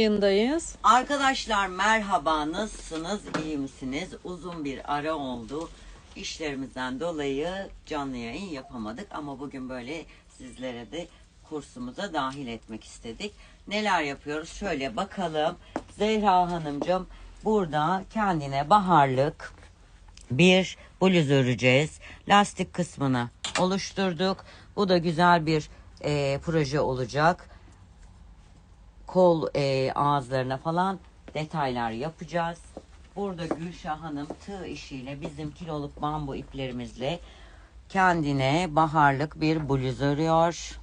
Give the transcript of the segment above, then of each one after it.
yayındayız. Arkadaşlar merhaba nasılsınız iyi misiniz? Uzun bir ara oldu. İşlerimizden dolayı canlı yayın yapamadık ama bugün böyle sizlere de kursumuza dahil etmek istedik. Neler yapıyoruz? Şöyle bakalım. Zehra Hanımcığım burada kendine baharlık bir bluz öreceğiz. Lastik kısmını oluşturduk. Bu da güzel bir e, proje olacak kol e, ağızlarına falan detaylar yapacağız. Burada Gülşah Hanım tığ işiyle bizim kiloluk bambu iplerimizle kendine baharlık bir bluz örüyor.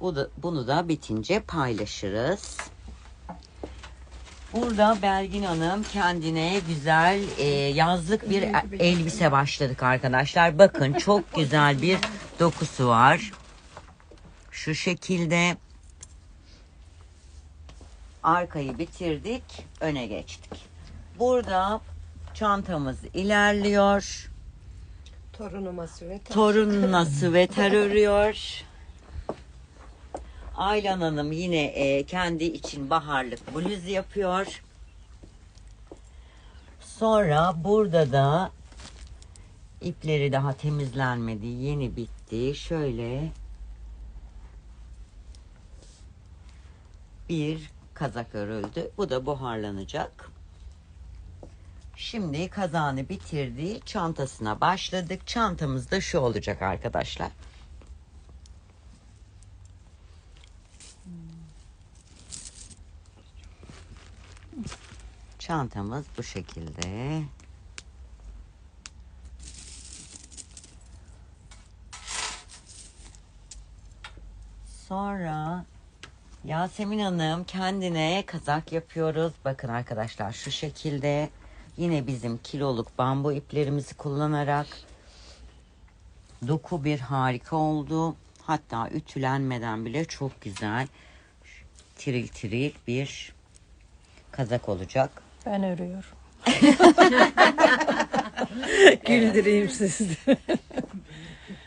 Bu da, bunu da bitince paylaşırız. Burada Belgin Hanım kendine güzel e, yazlık bir elbise başladık arkadaşlar. Bakın çok güzel bir dokusu var. Şu şekilde arkayı bitirdik, öne geçtik. Burada çantamız ilerliyor. Torunuma süvet. Torununa süveter örüyor. Aylan Hanım yine e, kendi için baharlık bluz yapıyor. Sonra burada da ipleri daha temizlenmedi, yeni bitti. Şöyle bir kazak örüldü. Bu da buharlanacak. Şimdi kazağını bitirdi. Çantasına başladık. Çantamız da şu olacak arkadaşlar. Çantamız bu şekilde. Sonra Yasemin Hanım kendine kazak yapıyoruz. Bakın arkadaşlar şu şekilde yine bizim kiloluk bambu iplerimizi kullanarak doku bir harika oldu. Hatta ütülenmeden bile çok güzel tiril tiril bir kazak olacak. Ben örüyorum. Güldüreyim sizi.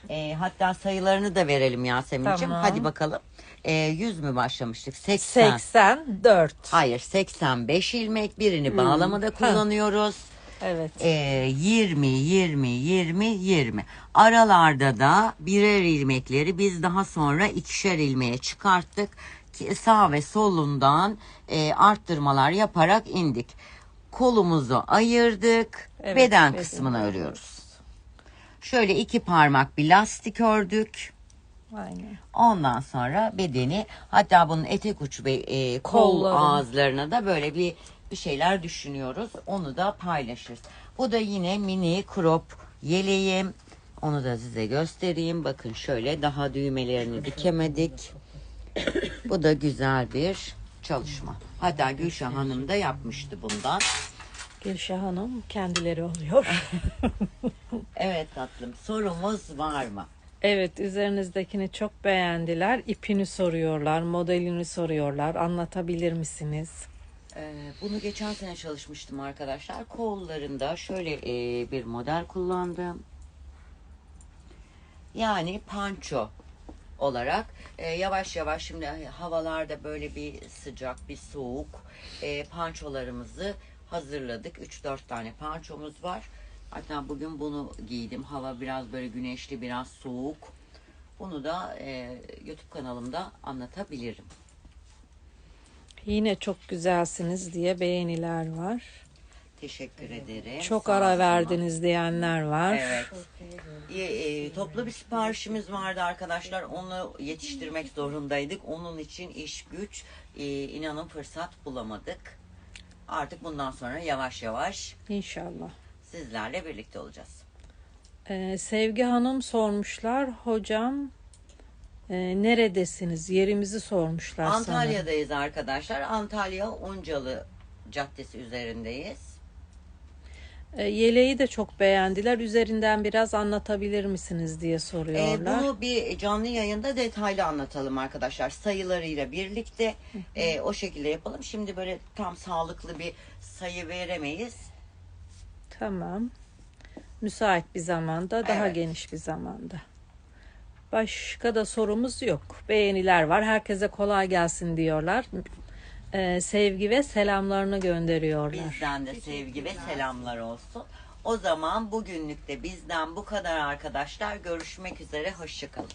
E, hatta sayılarını da verelim Yasemin'ciğim. Tamam. Hadi bakalım. E, 100 mü başlamıştık? 80. 84. Hayır 85 ilmek birini bağlamada kullanıyoruz. Evet. Ee, 20, 20, 20, 20. Aralarda da birer ilmekleri biz daha sonra ikişer ilmeğe çıkarttık. Ki Sağ ve solundan e, arttırmalar yaparak indik. Kolumuzu ayırdık. Evet, beden beden kısmını örüyoruz. Şöyle iki parmak bir lastik ördük. Aynen. Ondan sonra bedeni hatta bunun etek ucu ve e, kol Kolları. ağızlarına da böyle bir bir şeyler düşünüyoruz. Onu da paylaşırız. Bu da yine mini crop yeleğim. Onu da size göstereyim. Bakın şöyle daha düğmelerini dikemedik. Bu da güzel bir çalışma. Hatta Gülşah Hanım da yapmıştı bundan. Gülşah Hanım kendileri oluyor. Evet tatlım sorumuz var mı? evet üzerinizdekini çok beğendiler. İpini soruyorlar, modelini soruyorlar. Anlatabilir misiniz? Ee, bunu geçen sene çalışmıştım arkadaşlar. Kollarında şöyle e, bir model kullandım. Yani panço olarak e, yavaş yavaş şimdi havalarda böyle bir sıcak bir soğuk e, pançolarımızı hazırladık. 3-4 tane pançomuz var. Hatta bugün bunu giydim. Hava biraz böyle güneşli biraz soğuk. Bunu da e, YouTube kanalımda anlatabilirim. Yine çok güzelsiniz diye beğeniler var. Teşekkür ederim. Çok Sağ ara olun. verdiniz diyenler var. Evet. E, e, toplu bir siparişimiz vardı arkadaşlar. Onu yetiştirmek zorundaydık. Onun için iş güç e, inanın fırsat bulamadık. Artık bundan sonra yavaş yavaş İnşallah. sizlerle birlikte olacağız. Ee, Sevgi Hanım sormuşlar. Hocam e, neredesiniz? Yerimizi sormuşlar sana. Antalya'dayız arkadaşlar. Antalya Uncalı Caddesi üzerindeyiz. E, yeleği de çok beğendiler. Üzerinden biraz anlatabilir misiniz diye E, soruyorlar. bunu bir canlı yayında detaylı anlatalım arkadaşlar. Sayılarıyla birlikte e, o şekilde yapalım. Şimdi böyle tam sağlıklı bir sayı veremeyiz. Tamam. Müsait bir zamanda, daha Evet. geniş bir zamanda. Başka da sorumuz yok. Beğeniler var. Herkese kolay gelsin diyorlar. Ee, sevgi ve selamlarını gönderiyorlar. Bizden de sevgi ve selamlar olsun. O zaman bugünlük de bizden bu kadar arkadaşlar. Görüşmek üzere. Hoşçakalın.